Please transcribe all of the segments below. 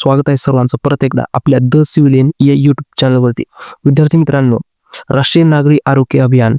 स्वागत आहे सर्वांचं. परत एकदा आपल्या द सिव्हिलियन या युट्यूब चॅनलवरती विद्यार्थी मित्रांनो राष्ट्रीय नागरी आरोग्य अभियान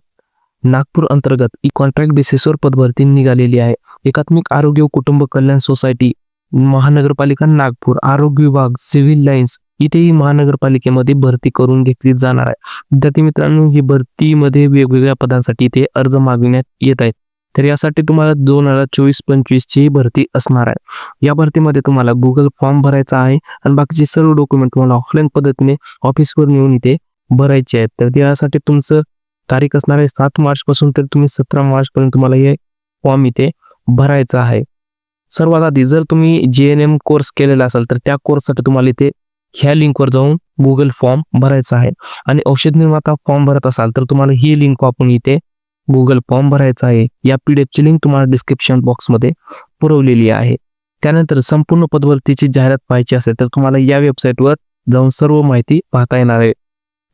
नागपूर अंतर्गत ही कॉन्ट्रॅक्ट बेसिसवर पदभरती निघालेली आहे. एकात्मिक आरोग्य कुटुंब कल्याण सोसायटी महानगरपालिका नागपूर आरोग्य विभाग सिव्हिल लाईन्स इथेही महानगरपालिकेमध्ये भरती करून घेतली जाणार आहे. विद्यार्थी मित्रांनो ही भरतीमध्ये वेगवेगळ्या पदांसाठी इथे अर्ज मागविण्यात येत आहेत. तर यासाठी तुम्हाला दोन हजार चोवीस पंचवीसची भरती असणार आहे. या भरतीमध्ये तुम्हाला गुगल फॉर्म भरायचा आहे आणि बाकीचे सर्व डॉक्युमेंट तुम्हाला ऑफलाईन पद्धतीने ऑफिसवर नेऊन इथे भरायचे आहेत. तर यासाठी तुमचं तारीख असणार आहे सात मार्च पासून तर तुम्ही सतरा मार्च पर्यंत तुम्हाला हे फॉर्म इथे भरायचा आहे. सर्वात आधी जर तुम्ही जे एन एम कोर्स केलेला असाल तर त्या कोर्ससाठी तुम्हाला इथे ह्या लिंकवर जाऊन गुगल फॉर्म भरायचा आहे. आणि औषध निर्माता फॉर्म भरत असाल तर तुम्हाला ही लिंक आपण इथे गुगल फॉर्म भरायचा आहे. या पी डी एफची लिंक तुम्हाला डिस्क्रिप्शन बॉक्समध्ये पुरवलेली आहे. त्यानंतर संपूर्ण पदभरतीची जाहिरात पाहायची असेल तर तुम्हाला या वेबसाईटवर जाऊन सर्व माहिती पाहता येणार आहे.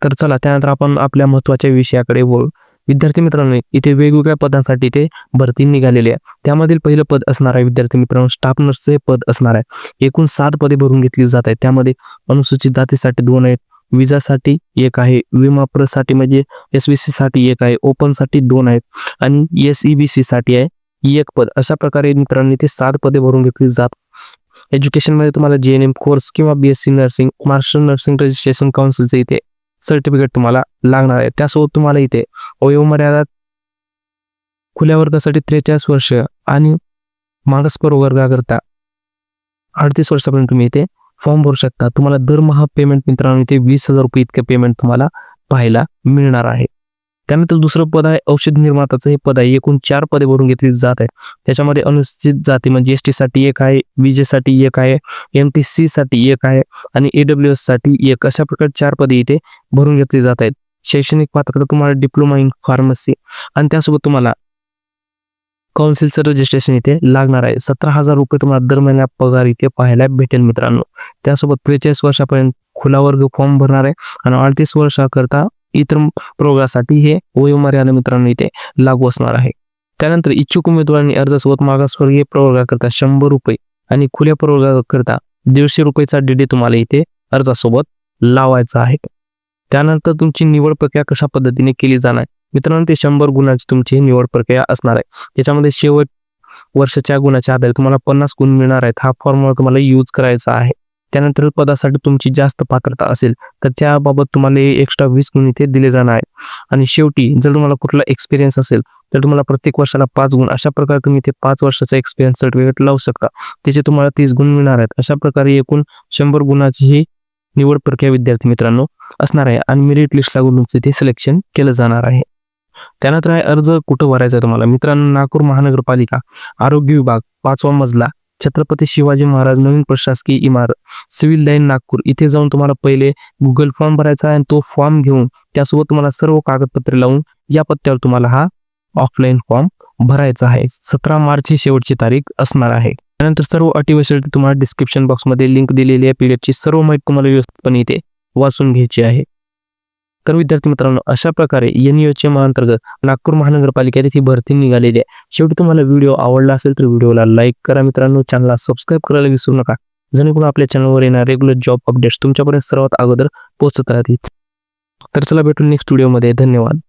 तर चला त्यानंतर आपण आपल्या महत्त्वाच्या विषयाकडे वळू. विद्यार्थी मित्रांनो इथे वेगवेगळ्या पदांसाठी इथे भरती निघालेली आहे. त्यामधील पहिलं पद असणार आहे विद्यार्थी मित्रांनो स्टाफ नर्सचे पद असणार आहे. एकूण सात पदे भरून घेतली जात आहेत. त्यामध्ये अनुसूचित जातीसाठी दोन आहेत. विजासाठी एक आहे विमा प्रसाठी म्हणजे एस बी सी साठी एक आहे ओपनसाठी दोन आहेत आणि एस ई बी सी साठी आहे एक पद. अशा प्रकारे मित्रांनी ते सात पदे भरून घेतली जात. एज्युकेशनमध्ये तुम्हाला जे एन एम कोर्स किंवा B S C nursing Maharashtra nursing registration काउन्सिलचे इथे सर्टिफिकेट तुम्हाला लागणार आहे. त्यासोबत तुम्हाला इथे अवयव मर्यादा खुल्या वर्गासाठी त्रेचाळीस वर्ष आणि मागास वर्गाकरता अडतीस वर्षापर्यंत तुम्ही इथे फॉर्म भरू शकता. तुम्हाला दरमहा पेमेंट मित्रांनो इथे वीस हजार रुपये इतके पेमेंट तुम्हाला पाहायला मिळणार आहे. त्यानंतर दुसरं पद आहे औषध निर्माताचं. हे पद आहे एकूण चार पदे भरून घेतली जात आहे. त्याच्यामध्ये अनुसूचित जाती म्हणजे एस टी साठी एक आहे विजेसाठी एक आहे एम टी सी साठी एक आहे आणि एडब्ल्यू एससाठी एक. अशा प्रकारे चार पदे इथे भरून घेतली जात आहेत. शैक्षणिक पात्रता तुम्हाला डिप्लोमा इन फार्मसी आणि त्यासोबत तुम्हाला काउन्सिलचं रजिस्ट्रेशन इथे लागणार आहे. सतरा हजार रुपये तुम्हाला दर महिन्यात पगार इथे पाहायला भेटेल मित्रांनो. त्यासोबत त्रेचाळीस वर्षापर्यंत खुला वर्ग फॉर्म भरणार आहे आणि अडतीस वर्षाकरता इतर प्रोग्रासाठी हे वयोमर्यादा मित्रांनो इथे लागू असणार आहे. त्यानंतर इच्छुक उमेदवारांनी अर्जासोबत मागासवर्गीय प्रवर्गाकरता शंभर रुपये आणि खुल्या प्रवर्गाकरता दीडशे रुपयेचा डीडी तुम्हाला इथे अर्जासोबत लावायचा आहे. त्यानंतर तुमची निवड प्रक्रिया कशा पद्धतीने केली जाणार मित्रांनो ते शंभर गुणाची तुमची निवड प्रक्रिया असणार आहे. त्याच्यामध्ये शेवट वर्षाच्या गुणाच्या आधारे तुम्हाला पन्नास गुण मिळणार आहेत. हा फॉर्म्युला तुम्हाला यूज करायचा आहे. त्यानंतर पदासाठी तुमची जास्त पात्रता असेल तर त्याबाबत तुम्हाला एक्स्ट्रा वीस गुण इथे दिले जाणार आहे आणि शेवटी जर तुम्हाला कुठला एक्सपिरियन्स असेल तर तुम्हाला प्रत्येक वर्षाला पाच गुण. अशा प्रकारे तुम्ही इथे पाच वर्षाचा एक्सपिरियन्स सर्टिफिकेट लावू शकता. त्याचे तुम्हाला तीस गुण मिळणार आहेत. अशा प्रकारे एकूण शंभर गुणाची ही निवड प्रक्रिया विद्यार्थी मित्रांनो असणार आहे. आणि मेरिट लिस्ट लागून तुमचं इथे सिलेक्शन केलं जाणार आहे. त्यानंतर आहे अर्ज कुठं भरायचा आहे तुम्हाला? मित्रांनो नागपूर महानगरपालिका आरोग्य विभाग पाचवा मजला छत्रपती शिवाजी महाराज नवीन प्रशासकीय इमारत सिव्हिल लाईन नागपूर. इथे जाऊन तुम्हाला पहिले गुगल फॉर्म भरायचा आहे आणि तो फॉर्म घेऊन त्यासोबत तुम्हाला सर्व कागदपत्रे लावून या पत्त्यावर तुम्हाला हा ऑफलाईन फॉर्म भरायचा आहे. सतरा मार्च ही शेवटची तारीख असणार आहे. त्यानंतर सर्व अटी तुम्हाला डिस्क्रिप्शन बॉक्समध्ये लिंक दिलेली आहे. पीडीएफची सर्व माहिती तुम्हाला व्यवस्थितपणे इथे वाचून घ्यायची आहे. तर विद्यार्थी मित्रांनो अशा प्रकारे एन च्या अंतर्गत नागपूर महानगरपालिकेत ही भरती निघालेली आहे. शेवटी तुम्हाला व्हिडिओ आवडला असेल तर व्हिडिओला लाईक करा मित्रांनो. चॅनलला सबस्क्राईब करायला विसरू नका. जेणेकरून आपल्या चॅनलवर येणार रेग्युलर जॉब अपडेट्स तुमच्यापर्यंत सर्वात अगोदर पोहोचत राहतील. तर चला भेटून नेक्स्ट व्हिडिओमध्ये धन्यवाद.